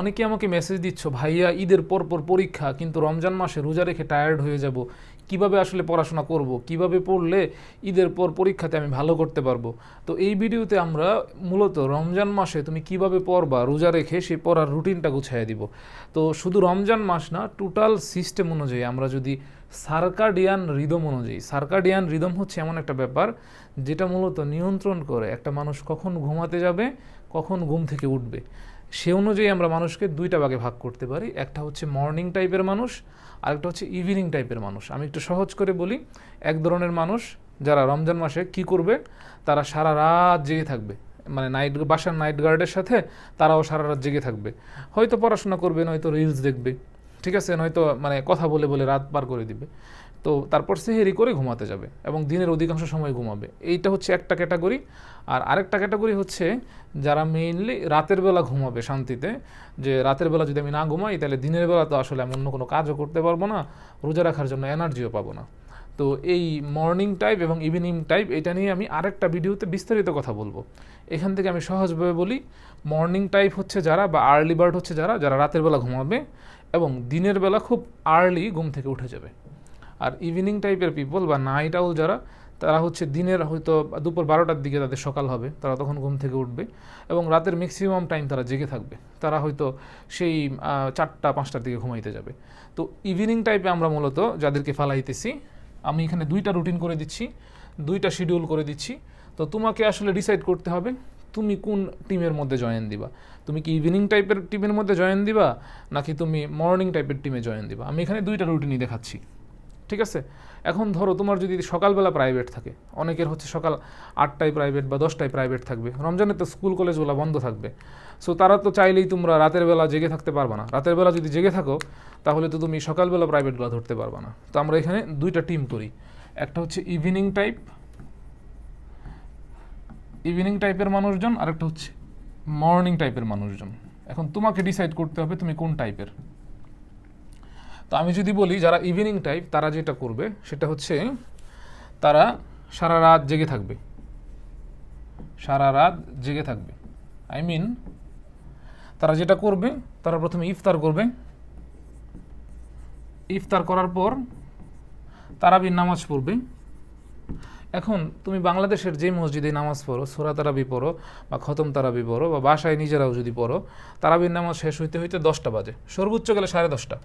অনেকে আমাকে মেসেজ দিচ্ছ, ভাইয়া, ঈদের পর পর পরীক্ষা, কিন্তু রমজান মাসে রোজা রেখে টায়ার্ড হয়ে যাব। কীভাবে আসলে পড়াশোনা করব? কীভাবে পড়লে ঈদের পর পরীক্ষাতে আমি ভালো করতে পারব? তো এই ভিডিওতে আমরা মূলত রমজান মাসে তুমি কীভাবে পড়বা, রোজা রেখে সেই পড়ার রুটিনটা গুছিয়ে দিব। তো শুধু রমজান মাস না টোটাল সিস্টেম অনুযায়ী আমরা যদি সার্কাডিয়ান রিদম অনুযায়ী সার্কাডিয়ান রিদম হচ্ছে এমন একটা ব্যাপার যেটা মূলত নিয়ন্ত্রণ করে একটা মানুষ কখন ঘুমাতে যাবে, কখন ঘুম থেকে উঠবে। সে অনুযায়ী আমরা মানুষকে দুইটা ভাগে ভাগ করতে পারি। একটা হচ্ছে মর্নিং টাইপের মানুষ আর একটা হচ্ছে ইভিনিং টাইপের মানুষ। আমি একটু সহজ করে বলি, এক ধরনের মানুষ যারা রমজান মাসে কি করবে? তারা সারা রাত জেগে থাকবে। মানে নাইট বাসার নাইট গার্ডের সাথে তারাও সারা রাত জেগে থাকবে। হয়তো পড়াশোনা করবে, নয়তো রিলস দেখবে। ঠিক আছে, নয়তো মানে কথা বলে বলে রাত পার করে দিবে। তো তারপর সেহেরি করে ঘুমাতে যাবে এবং দিনের অধিকাংশ সময় ঘুমাবে। এইটা হচ্ছে একটা ক্যাটাগরি। আর আরেকটা ক্যাটাগরি হচ্ছে যারা মেইনলি রাতের বেলা ঘুমাবে শান্তিতে, যে রাতের বেলা যদি আমি না ঘুমাই, তাহলে দিনের বেলা তো আসলে আমি অন্য কোনো কাজও করতে পারব না, রোজা রাখার জন্য এনার্জিও পাবো না। তো এই মর্নিং টাইপ এবং ইভিনিং টাইপ এটা নিয়ে আমি আরেকটা ভিডিওতে বিস্তারিত কথা বলব। এখান থেকে আমি সহজভাবে বলি মর্নিং টাইপ হচ্ছে যারা বা আর্লি বার্ড হচ্ছে যারা যারা রাতের বেলা ঘুমাবে এবং দিনের বেলা খুব আর্লি ঘুম থেকে উঠে যাবে। আর ইভিনিং টাইপের পিপল বা নাইট আউল যারা, তারা হচ্ছে দিনের হয়তো দুপুর বারোটার দিকে তাদের সকাল হবে, তারা তখন ঘুম থেকে উঠবে এবং রাতের ম্যাক্সিমাম টাইম তারা জেগে থাকবে। তারা হয়তো সেই চারটা, পাঁচটার দিকে ঘুমাইতে যাবে। তো ইভিনিং টাইপে আমরা মূলত যাদেরকে ফালাইতেছি, আমি এখানে দুইটা রুটিন করে দিচ্ছি, দুইটা শিডিউল করে দিচ্ছি। তো তোমাকে আসলে ডিসাইড করতে হবে তুমি কোন টিমের মধ্যে জয়েন দিবা? তুমি কি ইভিনিং টাইপের টিমের মধ্যে জয়েন দিবা? নাকি তুমি মর্নিং টাইপের টিমে জয়েন দিবা? আমি এখানে দুইটা রুটিনই দেখাচ্ছি। ঠিক আছে? এখন ধরো তোমার যদি সকালবেলা প্রাইভেট থাকে, অনেকের হচ্ছে সকাল আটটায় প্রাইভেট বা দশটায় প্রাইভেট থাকবে। রমজানে তো স্কুল কলেজগুলো বন্ধ থাকবে। সো তারা তো চাইলেই তোমরা রাতের বেলা জেগে থাকতে পারবে না। রাতের বেলা যদি জেগে থাকো, তাহলে তো তুমি সকালবেলা প্রাইভেটগুলো ধরতে পারবে না। তো আমরা এখানে দুইটা টিম করি। একটা হচ্ছে ইভিনিং টাইপ ইভিনিং টাইপের মানুষজন, আরেকটা হচ্ছে মর্নিং টাইপের মানুষজন। এখন তোমাকে ডিসাইড করতে হবে তুমি কোন টাইপের তো আমি যদি বলি যারা ইভিনিং টাইপ তারা যেটা করবে, সেটা হচ্ছে তারা সারা রাত জেগে থাকবে। সারা রাত জেগে থাকবে। আই মিন তারা যেটা করবে, তারা প্রথমে ইফতার করবে। ইফতার করার পর তারাবির নামাজ পড়বে। এখন তুমি বাংলাদেশের যে মসজিদে নামাজ পড়ো, সোরা তারাবি পড়ো বা খতম তারাবি পড়ো বা বাসায় নিজেরাও যদি পড়ো, তারাবির নামাজ শেষ হইতে হইতে দশটা বাজে। সর্বোচ্চ গেলে সাড়ে দশটা।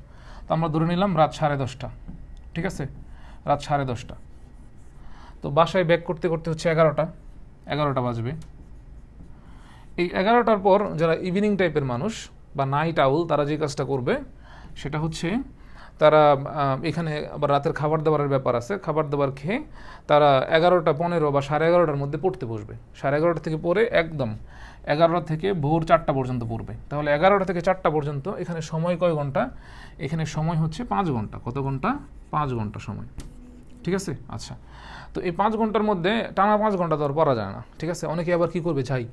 তো আমরা ধরে নিলাম রাত সাড়ে দশটা। ঠিক আছে? রাত সাড়ে দশটা। তো বাসায় ব্যাক করতে করতে হচ্ছে এগারোটা। এগারোটা বাজবে। এই এগারোটার পর যারা ইভিনিং টাইপের মানুষ বা নাইট আউল তারা যে কাজটা করবে, সেটা হচ্ছে তারা এখানে আবার রাতের খাবার দাবারের ব্যাপার আছে। খাবার দাবার খেয়ে তারা এগারোটা পনেরো বা সাড়ে এগারোটার মধ্যে পড়তে বসবে। সাড়ে এগারোটা থেকে পড়ে একদম এগারোটা থেকে ভোর চারটা পর্যন্ত পড়বে। তাহলে এগারোটা থেকে চারটা পর্যন্ত এখানে সময় কয় ঘণ্টা? এখানে সময় হচ্ছে পাঁচ ঘণ্টা। কত ঘণ্টা? পাঁচ ঘণ্টা সময়। ঠিক আছে? আচ্ছা। তো এই পাঁচ ঘণ্টার মধ্যে টানা পাঁচ ঘণ্টা তো আর পড়া যায় না। ঠিক আছে? অনেকে আবার কি করবে? যাই,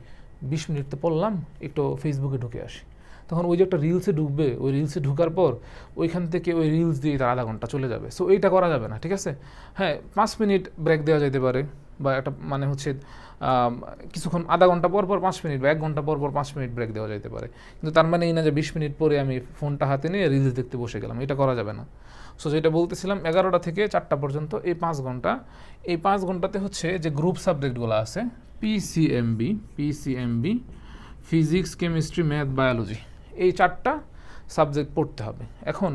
বিশ মিনিট তো পড়লাম, একটু ফেসবুকে ঢুকে আসি। তখন ওই যে একটা রিলসে ঢুকবে, ওই রিলসে ঢুকার পর ওইখান থেকে ওই রিলস দিয়ে তার আধা ঘণ্টা চলে যাবে। সো এইটা করা যাবে না, ঠিক আছে? হ্যাঁ পাঁচ মিনিট ব্রেক দেওয়া যেতে পারে বা একটা মানে হচ্ছে কিছুক্ষণ আধা ঘণ্টা পর পর পাঁচ মিনিট বা এক ঘণ্টা পর পর পাঁচ মিনিট ব্রেক দেওয়া যেতে পারে। কিন্তু তার মানে এই না যে বিশ মিনিট পরে আমি ফোনটা হাতে নিয়ে রিলস দেখতে বসে গেলাম, এটা করা যাবে না। সো যেটা বলতেছিলাম, এগারোটা থেকে চারটা পর্যন্ত এই পাঁচ ঘণ্টা, এই পাঁচ ঘন্টাতে হচ্ছে যে গ্রুপ সাবজেক্টগুলো আছে PCMB PCMB physics chemistry math biology এই চারটা সাবজেক্ট পড়তে হবে। এখন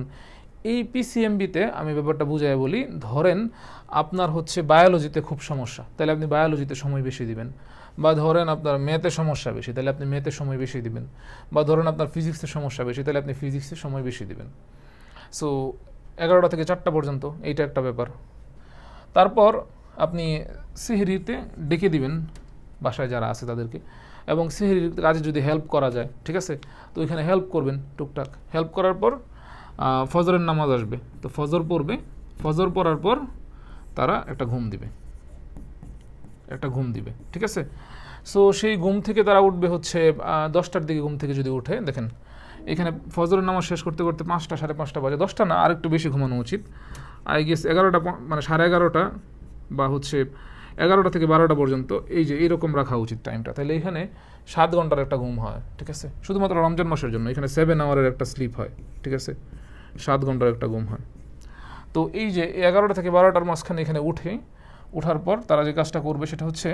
এই পিসিএমবিতে আমি ব্যাপারটা বুঝাই বলি, ধরেন আপনার হচ্ছে বায়োলজিতে খুব সমস্যা, তাহলে আপনি বায়োলজিতে সময় বেশি দিবেন। বা ধরেন আপনার ম্যাথে সমস্যা বেশি, তাহলে আপনি ম্যাথে সময় বেশি দিবেন। বা ধরেন আপনার ফিজিক্সের সমস্যা বেশি, তাহলে আপনি ফিজিক্সে সময় বেশি দিবেন। সো এগারোটা থেকে চারটা পর্যন্ত, এইটা একটা ব্যাপার। তারপর আপনি সিহরিতে ডেকে দিবেন, বাসায় যারা আছে তাদেরকে। এবং সিহরির কাজে যদি হেল্প করা যায়, ঠিক আছে? তো ওইখানে হেল্প করবেন টুকটাক। হেল্প করার পর ফজরের নামাজ আসবে। তো ফজর পড়বে, ফজর পড়ার পর তারা একটা ঘুম দিবে। একটা ঘুম দিবে, ঠিক আছে? সো সেই ঘুম থেকে তারা উঠবে হচ্ছে দশটার দিকে ঘুম থেকে যদি উঠে, দেখেন, এখানে ফজরের নামাজ শেষ করতে করতে পাঁচটা, সাড়ে পাঁচটা বাজে। দশটা না, আরেকটু বেশি ঘুমানো উচিত। আই গেস এগারোটা মানে সাড়ে এগারোটা বা হচ্ছে এগারোটা থেকে বারোটা পর্যন্ত এই যে এইরকম রাখা উচিত টাইমটা তাহলে এখানে সাত ঘণ্টার একটা ঘুম হয়, ঠিক আছে? শুধুমাত্র রমজান মাসের জন্য, এখানে সেভেন আওয়ারের একটা স্লিপ হয়, ঠিক আছে? সাত ঘণ্টার একটা ঘুম হয়। তো এই যে এগারোটা থেকে বারোটার মাঝখানে এখানে উঠে ওঠার পর তারা যে কাজটা করবে সেটা হচ্ছে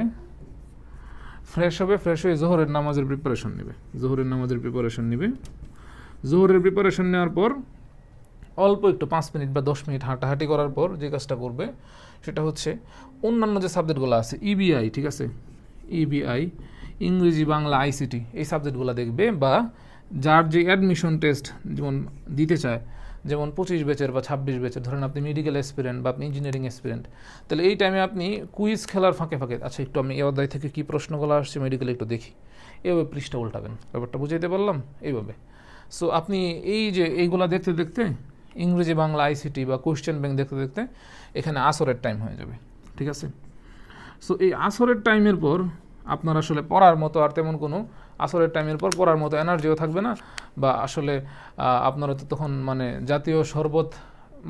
ফ্রেশ হবে ফ্রেশ হয়ে জোহরের নামাজের প্রিপারেশন নেবে। জোহরের নামাজের প্রিপারেশন নেবে। জোহরের প্রিপারেশন নেওয়ার পর অল্প একটু পাঁচ মিনিট বা দশ মিনিট হাঁটাহাঁটি করার পর যে কাজটা করবে, সেটা হচ্ছে অন্যান্য যে সাবজেক্টগুলো আছে ইবিআই ঠিক আছে? ইবিআই ইংরেজি, বাংলা আইসিটি এই সাবজেক্টগুলো দেখবে বা যার যে অ্যাডমিশন টেস্ট যেমন দিতে চায়, যেমন পঁচিশ বেচের বা ছাব্বিশ বেচের ধরেন আপনি মেডিকেল এক্সপিরিয়েন্ট বা আপনি ইঞ্জিনিয়ারিং এক্সপিরিয়েন্ট তাহলে এই টাইমে আপনি কুইজ খেলার ফাঁকে ফাঁকে আচ্ছা একটু আমি এই অধ্যায় থেকে কী প্রশ্নগুলো আসছে মেডিকেল একটু দেখি। এভাবে পৃষ্ঠা উল্টাবেন, ব্যাপারটা বুঝাইতে পারলাম? এইভাবে। সো আপনি এই যে এইগুলা দেখতে দেখতে ইংরেজি বাংলা আইসিটি বা কোয়েশ্চেন ব্যাংক দেখতে দেখতে এখানে আসরের টাইম হয়ে যাবে। ঠিক আছে? সো এই আসরের টাইমের পর আপনার আসলে পড়ার মতো আর তেমন কোনো আসরের টাইমের পর পড়ার মতো এনার্জিও থাকবে না বা আসলে আপনারা তো তখন মানে জাতীয় শরবত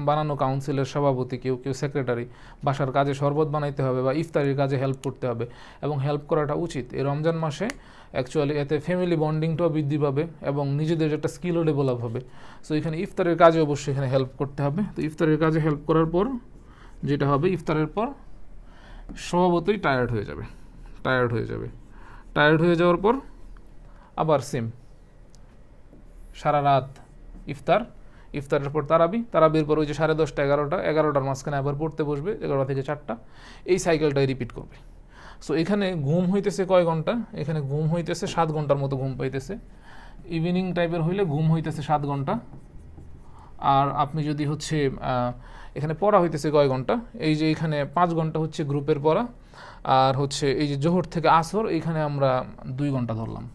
বানানো কাউন্সিলের সভাপতি, কেউ কেউ সেক্রেটারি বাসার কাজে শরবত বানাইতে হবে বা ইফতারির কাজে হেল্প করতে হবে এবং হেল্প করাটা উচিত। এই রমজান মাসে অ্যাকচুয়ালি এতে ফ্যামিলি বন্ডিংটাও বৃদ্ধি পাবে এবং নিজেদের একটা স্কিলও ডেভেলপ হবে। সো এখানে ইফতারের কাজে অবশ্যই এখানে হেল্প করতে হবে। তো ইফতারের কাজে হেল্প করার পর যেটা হবে, ইফতারের পর স্বভাবতই টায়ার্ড হয়ে যাবে। টায়ার্ড হয়ে যাবে। টায়ার্ড হয়ে যাওয়ার পর আবার সেম সারা রাত ইফতার। ইফতারের পর তারাবি। তারাবির পর ওই যে সাড়ে দশটা, এগারোটা, এগারোটার মাঝখানে আবার পড়তে বসবে, এগারোটা থেকে চারটা। এই সাইকেলটাই রিপিট করবে। সো এখানে ঘুম হইতেছে কয় ঘণ্টা? এখানে ঘুম হইতেছে সাত ঘণ্টার মতো ঘুম পাইতেছে। ইভিনিং টাইপের হইলে ঘুম হইতেছে সাত ঘণ্টা। আর আপনি যদি হচ্ছে এখানে পড়া হইতেছে কয় ঘণ্টা? এই যে এখানে পাঁচ ঘণ্টা হচ্ছে গ্রুপের পড়া। আর হচ্ছে এই যে জোহর থেকে আসর এইখানে আমরা দুই ঘণ্টা ধরলাম।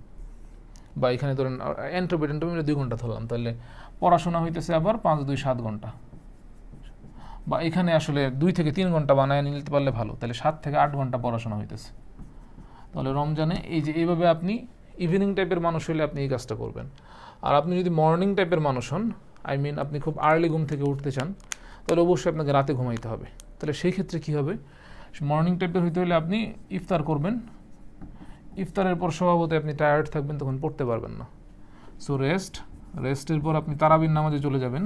বা এখানে ধরেন এন্ট্রোপিট এন্ট্রোপিট দুই ঘণ্টা ধরলাম। তাহলে পড়াশোনা হইতেছে আবার পাঁচ, দুই, সাত ঘণ্টা। বা এখানে আসলে দুই থেকে তিন ঘণ্টা বানায় নিতে পারলে ভালো। তাহলে সাত থেকে আট ঘণ্টা পড়াশোনা হইতেছে। তাহলে রমজানে এই যে এইভাবে আপনি ইভিনিং টাইপের মানুষ হলে আপনি এই কাজটা করবেন। আর আপনি যদি মর্নিং টাইপের মানুষ হন আই মিন আপনি খুব আর্লি ঘুম থেকে উঠতে চান, তাহলে অবশ্যই আপনাকে রাতে ঘুমাইতে হবে। তাহলে সেই ক্ষেত্রে কী হবে? মর্নিং টাইপের হইতে হলে আপনি ইফতার করবেন। ইফতারের পর স্বভাবতে আপনি টায়ার্ড থাকবেন, তখন পড়তে পারবেন না। সো রেস্ট রেস্টের পর আপনি তারাবির নামাজে চলে যাবেন।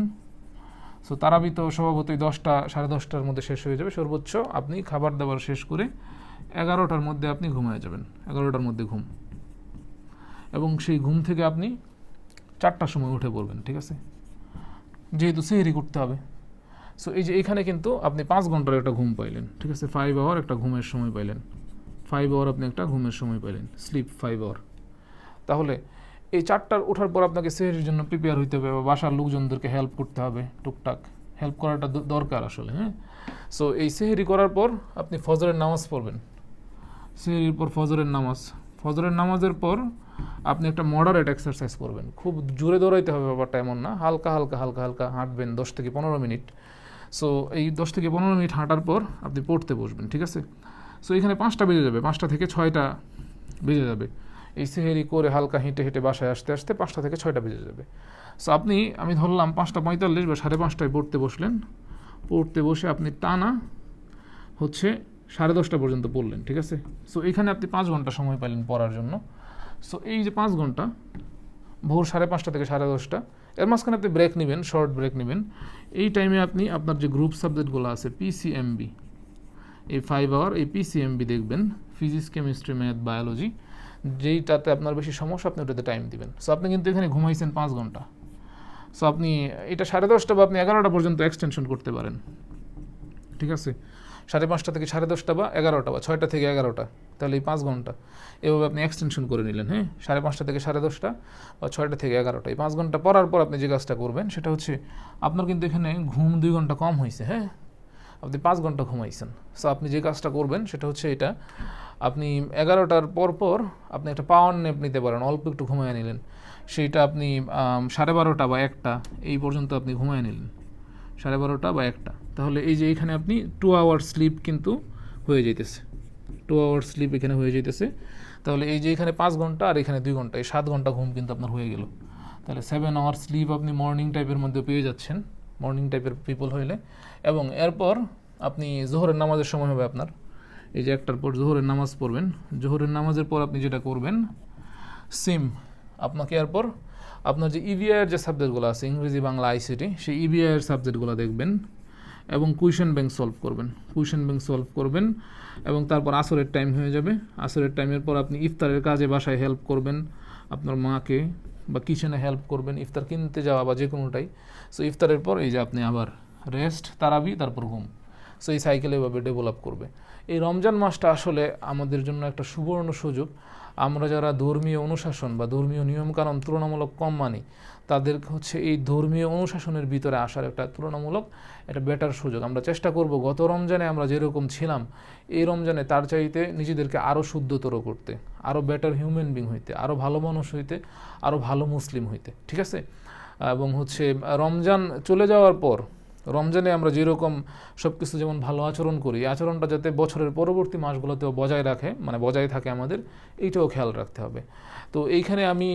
সো তারাবি তো স্বভাবতই দশটা, সাড়ে দশটার মধ্যে শেষ হয়ে যাবে। সর্বোচ্চ আপনি খাবার দাবার শেষ করে এগারোটার মধ্যে আপনি ঘুমিয়ে যাবেন। এগারোটার মধ্যে ঘুম। এবং সেই ঘুম থেকে আপনি চারটার সময় উঠে পড়বেন, ঠিক আছে? যেহেতু সেহেরি করতে হবে। সো এই যে এখানে কিন্তু আপনি পাঁচ ঘণ্টার একটা ঘুম পাইলেন, ঠিক আছে? ফাইভ আওয়ার একটা ঘুমের সময় পাইলেন। ফাইভ আওয়ার আপনি একটা ঘুমের সময় পাইলেন। স্লিপ ফাইভ আওয়ার তাহলে এই চারটার ওঠার পর আপনাকে সেহেরির জন্য প্রিপেয়ার হইতে হবে বা বাসার লোকজনদেরকে হেল্প করতে হবে, টুকটাক। হেল্প করাটা দরকার আসলে হ্যাঁ? সো এই সেহেরি করার পর আপনি ফজরের নামাজ পড়বেন। সেহেরির পর ফজরের নামাজ। ফজরের নামাজের পর আপনি একটা মডারেট এক্সারসাইজ করবেন। খুব জোরে দৌড়াইতে হবে ব্যাপারটা এমন না। হালকা হালকা হালকা হালকা হাঁটবেন দশ থেকে পনেরো মিনিট। সো এই দশ থেকে পনেরো মিনিট হাঁটার পর আপনি পড়তে বসবেন, ঠিক আছে? সো এখানে পাঁচটা বেজে যাবে। পাঁচটা থেকে ছয়টা বেজে যাবে। এই সেহেরি করে হালকা হেঁটে হেঁটে বাসায় আসতে আসতে পাঁচটা থেকে ছয়টা বেজে যাবে। সো আপনি, আমি ধরলাম পাঁচটা পঁয়তাল্লিশ বা সাড়ে পাঁচটায় পড়তে বসলেন। পড়তে বসে আপনি টানা হচ্ছে সাড়ে দশটা পর্যন্ত পড়লেন, ঠিক আছে? সো এখানে আপনি পাঁচ ঘণ্টা সময় পাইলেন পড়ার জন্য। সো এই যে পাঁচ ঘণ্টা, ভোর সাড়ে পাঁচটা থেকে সাড়ে দশটা, এর মাঝখানে আপনি ব্রেক নেবেন শর্ট ব্রেক নেবেন। এই টাইমে আপনি আপনার যে গ্রুপ সাবজেক্টগুলো আছে পিসিএমবি এই ফাইভ আওয়ার এই পিসিএমবি দেখবেন ফিজিক্স কেমিস্ট্রি ম্যাথ বায়োলজি যেইটাতে আপনার বেশি সমস্যা, আপনি ওটাতে টাইম দিবেন। সো আপনি কিন্তু এখানে ঘুমাইছেন পাঁচ ঘণ্টা। সো আপনি এটা সাড়ে দশটা বা আপনি এগারোটা পর্যন্ত এক্সটেনশন করতে পারেন। ঠিক আছে? সাড়ে পাঁচটা থেকে সাড়ে দশটা বা এগারোটা বা ছয়টা থেকে এগারোটা, তাহলে এই পাঁচ ঘণ্টা। এভাবে আপনি এক্সটেনশন করে নিলেন হ্যাঁ? সাড়ে পাঁচটা থেকে সাড়ে দশটা বা ছয়টা থেকে এগারোটা। এই পাঁচ ঘণ্টা পড়ার পর আপনি যে কাজটা করবেন, সেটা হচ্ছে আপনার কিন্তু এখানে ঘুম দুই ঘণ্টা কম হয়েছে হ্যাঁ? আপনি পাঁচ ঘণ্টা ঘুমাইছেন। সো আপনি যে কাজটা করবেন সেটা হচ্ছে এটা। আপনি এগারোটার পর পর আপনি একটা পাওয়ার নেপ নিতে পারেন, অল্প একটু ঘুমায় নিলেন। সেইটা আপনি সাড়ে বারোটা বা একটা, এই পর্যন্ত আপনি ঘুমায় নিলেন। সাড়ে বারোটা বা একটা। তাহলে এই যে এখানে আপনি টু আওয়ার স্লিপ কিন্তু হয়ে যেতেছে টু আওয়ার স্লিপ এখানে হয়ে যেতেছে তাহলে এই যে এখানে পাঁচ ঘণ্টা আর এখানে দুই ঘণ্টা, এই সাত ঘণ্টা ঘুম কিন্তু আপনার হয়ে গেল। তাহলে সেভেন আওয়ার স্লিপ আপনি মর্নিং টাইপের মধ্যে পেয়ে যাচ্ছেন। মর্নিং টাইপের পিপল হইলে। এবং এরপর আপনি জোহরের নামাজের সময় হবে আপনার। এই যে একটার পর জোহরের নামাজ পড়বেন। জোহরের নামাজের পর আপনি যেটা করবেন সিম আপনাকে এরপর আপনার যে ইভিআইয়ের যে সাবজেক্টগুলো আছে, ইংরেজি, বাংলা আইসিটি সেই ইভিআইয়ের সাবজেক্টগুলো দেখবেন এবং কুইশন ব্যাংক সলভ করবেন। কুইশন ব্যাংক সলভ করবেন এবং তারপর আসরের টাইম হয়ে যাবে। আসরের টাইমের পর আপনি ইফতারের কাজে বাসায় হেল্প করবেন। আপনার মাকে বা কিচেনে হেল্প করবেন, ইফতার কিনতে যাওয়া বা যে কোনোটাই সো ইফতারের পর এই যে আপনি আবার রেস্ট তারাবি, তারপর ঘুম। সো এই সাইকেল এভাবে ডেভেলপ করবে। এই রমজান মাসটা আসলে আমাদের জন্য একটা সুবর্ণ সুযোগ। আমরা যারা ধর্মীয় অনুশাসন বা ধর্মীয় নিয়মকানুন তুলনামূলক কম মানি তাদের হচ্ছে এই ধর্মীয় অনুশাসনের ভিতরে আসার একটা তুলনামূলক একটা বেটার সুযোগ। আমরা চেষ্টা করব গত রমজানে আমরা যেরকম ছিলাম, এই রমজানে তার চাইতে নিজেদেরকে আরও শুদ্ধতর করতে আরও বেটার হিউম্যান বিং হইতে আরও ভালো মানুষ হইতে আরও ভালো মুসলিম হইতে, ঠিক আছে? এবং হচ্ছে রমজান চলে যাওয়ার পর রমজানে আমরা যেরকম সব কিছু যেমন ভালো আচরণ করি আচরণটা যাতে বছরের পরবর্তী মাসগুলোতেও বজায় রাখে মানে বজায় থাকে আমাদের, এইটাও খেয়াল রাখতে হবে। তো এইখানে আমি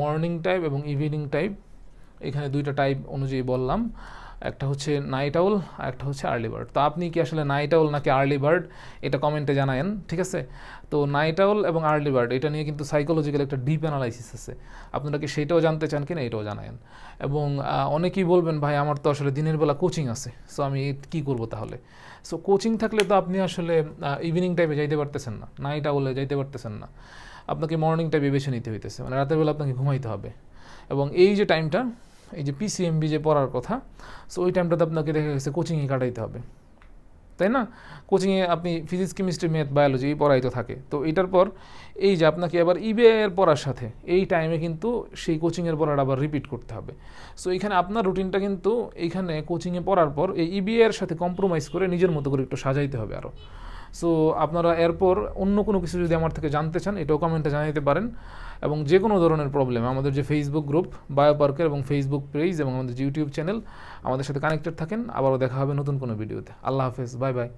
মর্নিং টাইপ এবং ইভিনিং টাইপ এখানে দুইটা টাইপ অনুযায়ী বললাম। একটা হচ্ছে নাইট আউল আর একটা হচ্ছে আর্লি বার্ড তো আপনি কি আসলে নাইট আউল নাকি আর্লি বার্ড এটা কমেন্টে জানায়েন, ঠিক আছে? তো নাইট আউল এবং আর্লি বার্ড এটা নিয়ে কিন্তু সাইকোলজিক্যাল একটা ডিপ অ্যানালাইসিস আছে। আপনারা কি সেটাও জানতে চান কিনা এটাও জানায়েন। এবং অনেকেই বলবেন, ভাই, আমার তো আসলে দিনের বেলা কোচিং আছে সো আমি কি করব তাহলে? সো কোচিং থাকলে তো আপনি আসলে ইভিনিং টাইমে যাইতে পারতেছেন না নাইট আউলে যাইতে পারতেছেন না। আপনাকে মর্নিং টাইমে বেছে নিতে হইতেছে মানে রাতের বেলা আপনাকে ঘুমাইতে হবে। এবং এই যে টাইমটা এই যে পিসিএমবি যে পড়ার কথা সো ওই টাইমটাতে আপনাকে দেখা গেছে কোচিংয়ে কাটাইতে হবে। তাই না? কোচিংয়ে আপনি ফিজিক্স কেমিস্ট্রি ম্যাথ বায়োলজি এই পড়াই তো থাকে। তো এটার পর এই যে আপনাকে আবার ইবিআইয়ের পড়ার সাথে, এই টাইমে কিন্তু সেই কোচিংয়ের পড়াটা আবার রিপিট করতে হবে। সো এখানে আপনার রুটিনটা কিন্তু এইখানে কোচিংয়ে পড়ার পর এই ইবিআইয়ের সাথে কম্প্রোমাইজ করে নিজের মতো করে একটু সাজাইতে হবে আরও সো আপনারা এরপর অন্য কোনো কিছু যদি আমার থেকে জানতে চান, এটাও কমেন্টে জানাতে পারেন। এবং যে কোনো ধরনের প্রবলেম আমাদের যে ফেসবুক গ্রুপ বায়োপার্কের এবং ফেসবুক পেজ এবং আমাদের ইউটিউব চ্যানেল আমাদের সাথে কানেক্টেড থাকেন। আবারও দেখা হবে নতুন কোনো ভিডিওতে আল্লাহ হাফেজ বাই বাই